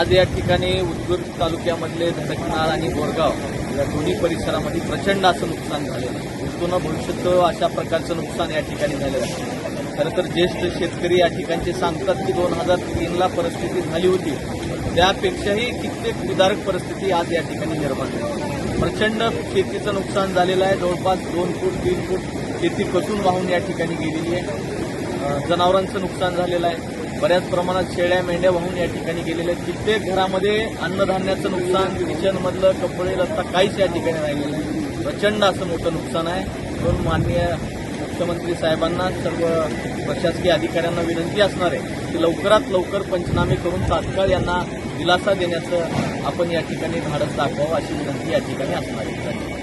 आज या ठिकाणी उदगीर तालुक्यामधले धडकनाळ आणि बोरगाव या दोन्ही परिसरामध्ये प्रचंड असं नुकसान झालेलं आहे. उत्पन्न भविष्यात अशा प्रकारचं नुकसान या ठिकाणी झालेलं आहे. खरं तर ज्येष्ठ शेतकरी या ठिकाणचे सांगतात की दोन हजार तीनला परिस्थिती झाली होती. त्यापेक्षाही कित्येक विदारक परिस्थिती आज या ठिकाणी निर्माण झाली. प्रचंड शेतीचं नुकसान झालेलं आहे. जवळपास दोन फूट तीन फूट शेती कसून वाहून या ठिकाणी गेलेली आहे. जनावरांचं नुकसान झालेलं आहे. बऱ्याच प्रमाणात शेळ्या मेंढ्या वाहून या ठिकाणी गेलेल्या आहेत. कित्येक घरामध्ये अन्नधान्याचं नुकसान किचनमधलं कपडे रस्ता काहीच या ठिकाणी राहिलेलं आहे प्रचंड असं मोठं नुकसान आहे. म्हणून माननीय मुख्यमंत्री साहेबांना सर्व प्रशासकीय अधिकाऱ्यांना विनंती असणार आहे की लवकरात लवकर पंचनामे करून तात्काळ यांना दिलासा देण्याचं आपण या ठिकाणी धाडस दाखवावं अशी विनंती या ठिकाणी असणार आहे.